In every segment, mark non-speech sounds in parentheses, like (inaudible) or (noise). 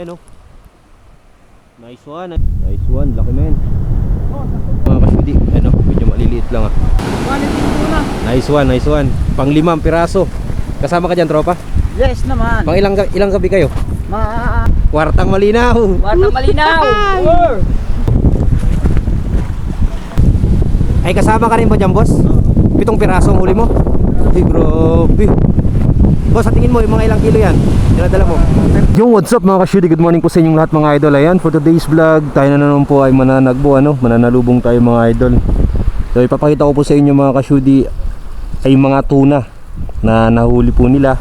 Ano? Nice one. ah. Nice one. Laki men. Mga kasyudi. Ano? Medyo maliliit lang ah. Nice one. Nice one. Pang limang piraso. Kasama ka dyan tropa? Yes naman. Pang ilang, ilang gabi kayo? Ma Kwartang malinaw. Warna malinaw. Ay kasama ka rin ba dyan boss? Pitong piraso ang huli mo? Ay grabe. Boss, sa tingin mo, yung mga ilang kilo yan? Dinadala mo? Yung what's up mga ka-shudi? Good morning po sa inyong lahat mga idol. Ayan, for today's vlog, tayo na naman po ay mananagbo, ano? Mananalubong tayo mga idol. So, ipapakita ko po sa inyo mga ka-shudi ay mga tuna na nahuli po nila.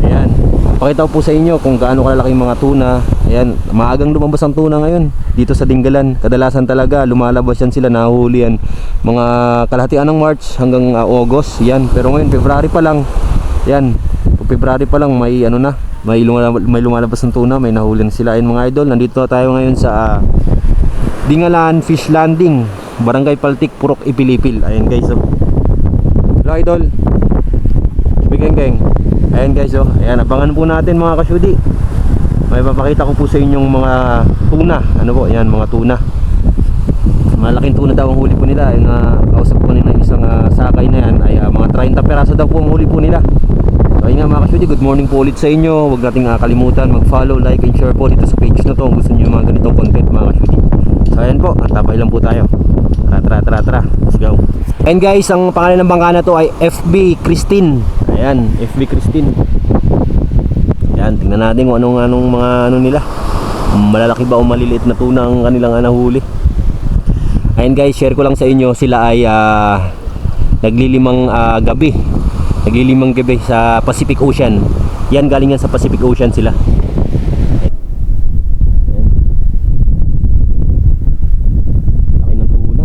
Ayan. Pakita ko po sa inyo kung gaano kalalaki mga tuna. Ayan, maagang lumabas ang tuna ngayon dito sa Dinggalan. Kadalasan talaga lumalabas yan sila nahuli yan mga kalahatian ng March hanggang uh, August. Yan, pero ngayon February pa lang. Yan, February pa lang may ano na, may lumalabas, may lumalabas ng tuna, may nahuli na sila. Ayun mga idol, nandito na tayo ngayon sa ah, Dingalan Fish Landing, Barangay Paltik, Purok, Ipilipil. Ayun guys, oh. Hello idol. Bigeng geng. Ayan guys, oh. Ayan, abangan po natin mga kasyudi. May papakita ko po sa inyong mga tuna. Ano po? Ayan, mga tuna. Malaking tuna daw ang huli po nila. Yung uh, kausap po nila isang ah, sakay na yan ay ah, mga 30 peraso daw po ang huli po nila. So nga mga kasyudi, good morning po ulit sa inyo. Huwag nating ah, kalimutan mag-follow, like, and share po dito sa page na to kung gusto niyo mga ganitong content mga kasyudi. So ayan po, antapay lang po tayo. Tara, tara, tara, tara. Let's go. And guys, ang pangalan ng bangka na to ay FB Christine. Ayan, FB Christine. Ayan, tingnan natin kung anong, anong mga ano nila. Malalaki ba o maliliit na tuna ang kanilang ah, nahuli. Ayan guys, share ko lang sa inyo. Sila ay ah, naglilimang ah, gabi. Naglilimang gabi sa Pacific Ocean. Yan, galing yan sa Pacific Ocean sila. Ayan. Laki ng tuna.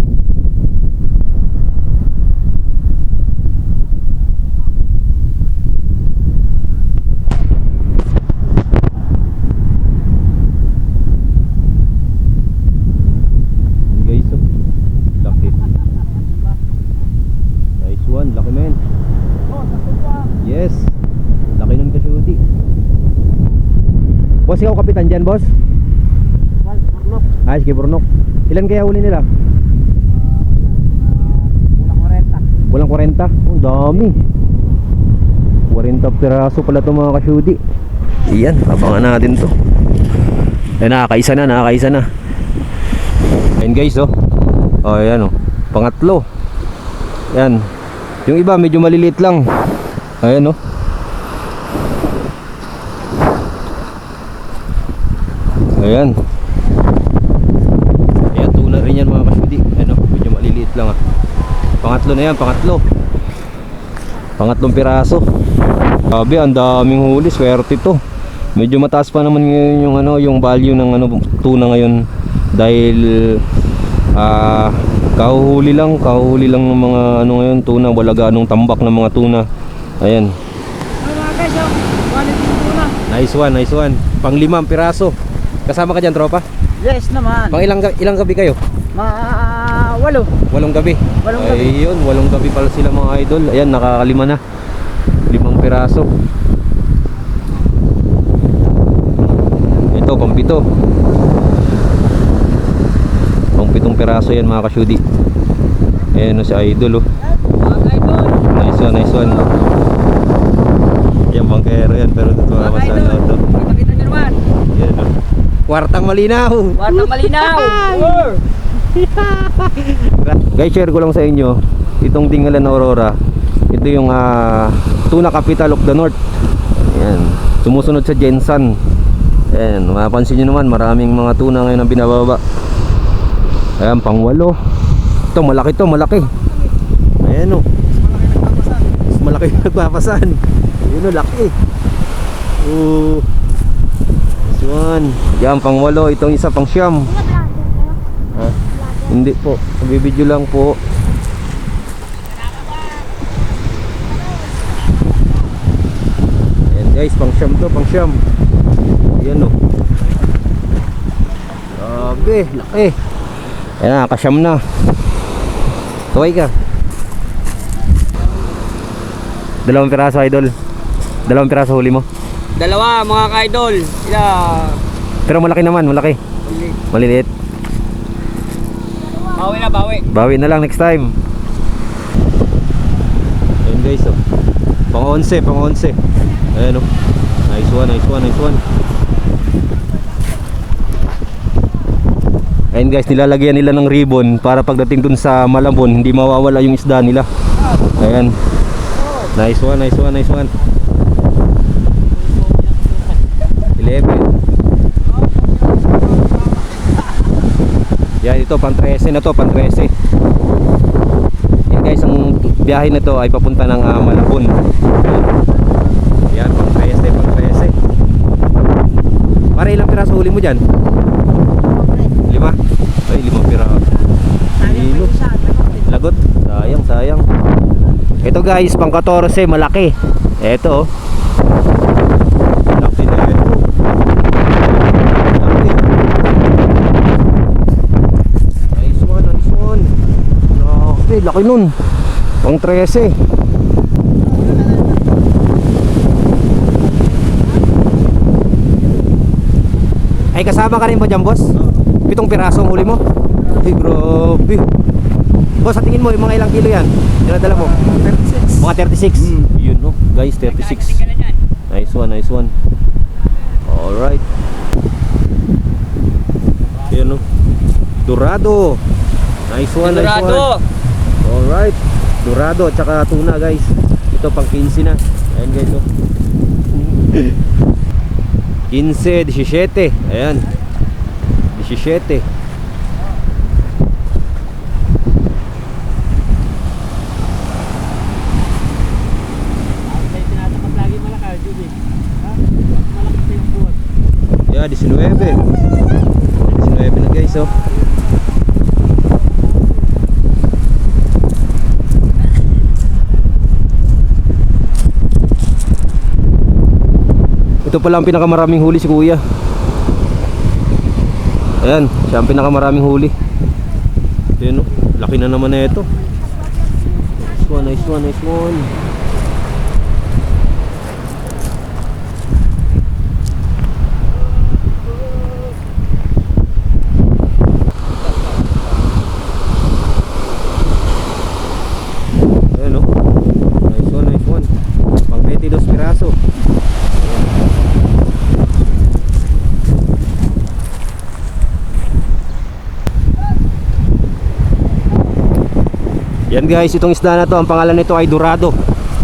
Yun guys oh. Laki Nice one, laki men Yes Laki nun kasyuti Boss, ikaw kapitan dyan boss? Ay, sige Burnok Ilan kaya huli nila? Walang 40? Ang dami 40 piraso pala itong mga kasyudi Iyan, abangan natin to Eh, nakakaisa na, nakakaisa na Ayan guys oh. Oh, ayan oh. Pangatlo. Ayan. Yung iba medyo maliliit lang. Ayan oh. Ayan. Ayan, tuna rin yan mga kasyudi. Ayan oh, medyo maliliit lang ah. Pangatlo na yan, pangatlo. Pangatlong piraso. Sabi, ang daming huli, swerte to. Medyo mataas pa naman ngayon yung ano, yung value ng ano tuna ngayon dahil ah kahuhuli lang, kahuhuli lang ng mga ano ngayon tuna, wala ganong tambak ng mga tuna. Ayan. mga guys, oh. Quality tuna. Nice one, nice one. Pang limang piraso. Kasama ka dyan, tropa? Yes naman. Pang ilang, ilang gabi kayo? Ma walo. Walong gabi. Walong gabi. Ayun, walong gabi pala sila mga idol. Ayan, nakakalima na. Limang piraso. Ito, pampito. Pampitong piraso yan mga kasyudi. Ayan o si idol oh. Nice one, nice one. Yan, bangkero yan. Pero ito Mga sana ito. Makita nyo naman. Yan oh. Kwartang malinaw. Warna malinaw. Guys, share ko lang sa inyo itong Dingalan Aurora. Ito yung ah, tuna capital of the north. Ayan. Sumusunod sa Jensan. Ayan, mapapansin nyo naman maraming mga tuna ngayon ang binababa. Ayan, pangwalo. Ito, malaki to, malaki. Ayan o. Mas malaki (laughs) yung nagpapasan. Ayan o, laki. Oo. One. Yan, pangwalo. Itong isa pang siyam. Ha? Hindi po. Bibidyo lang po. Ayan guys, pang siyam to, pang siyam. Ayan o. Grabe, laki. Ayan na, kasyam na. Tuway ka. Dalawang piraso idol. Dalawang piraso huli mo. Dalawa mga ka-idol. Sila Pero malaki naman, malaki. Maliliit. Bawi na, bawi. Bawi na lang next time. Ayun guys, oh. Pang 11, pang 11. Ayan oh. Nice one, nice one, nice one. Ayun guys, nilalagyan nila ng ribbon para pagdating dun sa Malabon, hindi mawawala yung isda nila. Ayan. Nice one, nice one, nice one. 11. Yan ito, pang 13 na to, pang 13. Yan guys, ang biyahe na to ay papunta ng ah, Malabon. Yan, pang 13, pang 13. Para ilang piraso huli mo dyan? Lima? Ay, lima piraso. Kilo. Lagot. Sayang, sayang. Ito guys, pang 14, malaki. Ito oh. Laki na ito. Laki. Nice one, nice one. Grabe, laki nun. Pang 13. Ay, kasama ka rin ba dyan, boss? Pitong piraso ang huli mo? Ay, grabe. Boss, sa tingin mo, yung mga ilang kilo yan? Dinadala mo? 36. Mga 36? Yun, no? Guys, 36. Ka na dyan. Nice one, nice one. Alright. Yan no. Dorado. Nice one, nice one. Alright. Dorado at saka tuna guys. Ito pang 15 na. Ayan guys oh. 15, 17. Ayan. 17. Ay, tinatakap lagi malaka, Judy. Ha? Malaki sa yung buwan. Yeah, 19. 19 na guys oh. Ito pala ang pinakamaraming huli si Kuya. Ayan, siya ang pinakamaraming huli. Ayan oh, laki na naman na ito. Nice one, nice one, nice one. Ayan o. Nice one, nice one. Pang 22 piraso. Yan guys, itong isda na to, ang pangalan nito ay Dorado.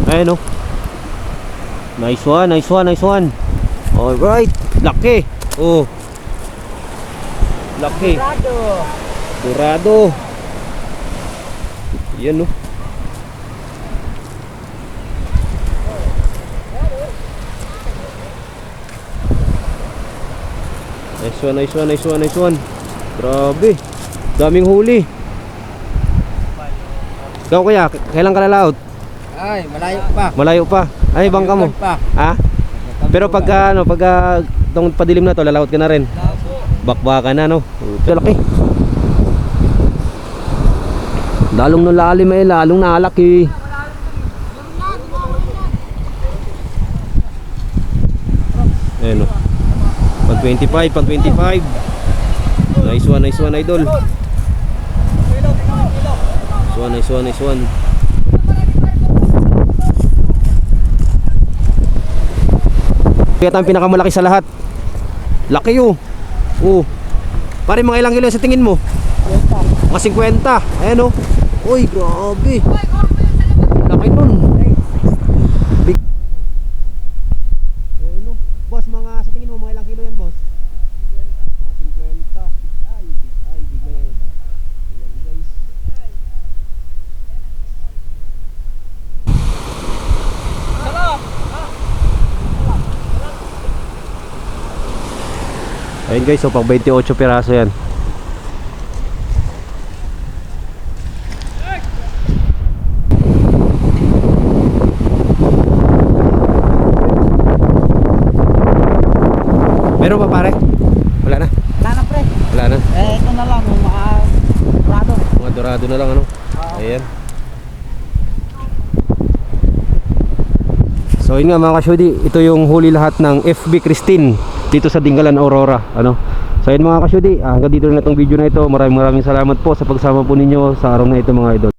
Ayan o. Nice one, nice one, nice one. Alright, laki. Oh. Laki. Dorado. Dorado. Yan o. Nice one, nice one, nice one, nice one. Grabe. Daming huli. Ikaw kuya, kailan ka lalaot? Ay, malayo pa. Malayo pa. Ay, bangka mo. pa. Ha? Pero pagka ano, pagka itong padilim na to, lalaot ka na rin. Bakbaka na no. Laki. Lalong nalalim eh, lalong nalaki. Ayan o. Pang 25, pang 25. Nice one, nice one, idol. One, nice one, nice one. Kaya ang pinakamalaki sa lahat. Laki oh. Oh. Pare mga ilang kilo sa tingin mo? Mga 50. Ayan oh. Uy, grabe. Laki nun. Big. Ayan oh. Boss, mga sa tingin mo mga ilang kilo yan, boss? Mga 50. Ay, big, ay, big na yan. Ayan guys. Ayun guys, so pang 28 piraso yan. Meron pa pare? Wala na. Wala na, pre. Wala na. Eh, ito na lang, mga Dorado. Mga dorado na lang ano. Ayan. So yun nga mga kasyudi, ito yung huli lahat ng FB Christine dito sa Dingalan Aurora ano? So ayun mga kasyudi hanggang dito na itong video na ito. Maraming maraming salamat po sa pagsama po ninyo sa araw na ito mga idol